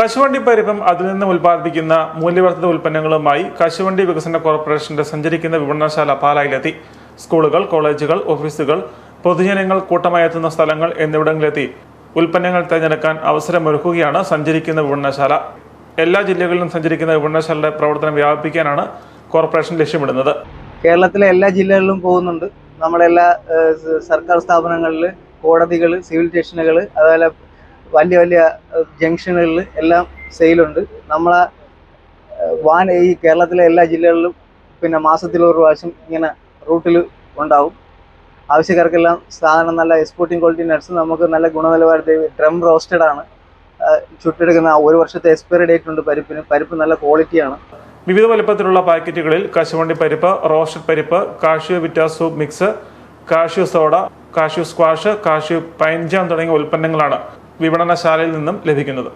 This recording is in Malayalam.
കശുവണ്ടി പരിപ്പം അതിൽ നിന്നും ഉൽപ്പാദിപ്പിക്കുന്ന മൂല്യവർദ്ധിത ഉൽപ്പന്നങ്ങളുമായി കശുവണ്ടി വികസന കോർപ്പറേഷന്റെ സഞ്ചരിക്കുന്ന വിപണനശാല പാലായിലെത്തി. സ്കൂളുകൾ കോളേജുകൾ ഓഫീസുകൾ പൊതുജനങ്ങൾ കൂട്ടമായി എത്തുന്ന സ്ഥലങ്ങൾ എന്നിവിടങ്ങളിലെത്തി. ഉൽപ്പന്നങ്ങൾ തിരഞ്ഞെടുക്കാൻ അവസരമൊരുക്കുകയാണ് സഞ്ചരിക്കുന്ന വിപണനശാല. എല്ലാ ജില്ലകളിലും സഞ്ചരിക്കുന്ന വിപണനശാലയുടെ പ്രവർത്തനം വ്യാപിപ്പിക്കാനാണ് കോർപ്പറേഷൻ ലക്ഷ്യമിടുന്നത്. കേരളത്തിലെ എല്ലാ ജില്ലകളിലും പോകുന്നുണ്ട്. സ- സർക്കാർ സ്ഥാപനങ്ങളിൽ കോടതികൾ സിവിൽ സ്റ്റേഷനുകൾ അതുപോലെ വലിയ വലിയ ജംഗ്ഷനുകളിൽ എല്ലാം സെയിലുണ്ട്. നമ്മളെ വാൻ ഈ കേരളത്തിലെ എല്ലാ ജില്ലകളിലും പിന്നെ മാസത്തിൽ ഒരു പ്രാവശ്യം ഇങ്ങനെ റൂട്ടിൽ ഉണ്ടാവും. ആവശ്യക്കാർക്കെല്ലാം സാധനം നല്ല എക്സ്പോർട്ടിംഗ് ക്വാളിറ്റി നട്സ് നമുക്ക് നല്ല ഗുണനിലവാരത്തിൽ ഡ്രം റോസ്റ്റഡ് ആണ്. ചുട്ടെടുക്കുന്ന ഒരു വർഷത്തെ എക്സ്പയറി ഡേറ്റ് ഉണ്ട് പരിപ്പിന്. പരിപ്പ് നല്ല ക്വാളിറ്റിയാണ് വിവിധ വലുപ്പത്തിലുള്ള പാക്കറ്റുകളിൽ കശുവണ്ടി പരിപ്പ് റോസ്റ്റഡ് പരിപ്പ് cashew വിറ്റാസു mix cashew soda cashew squash cashew പൈൻജാം തുടങ്ങിയ ഉൽപ്പന്നങ്ങളാണ്. വിപണനശാലയിൽ നിന്നും ലഭിക്കുന്നത്.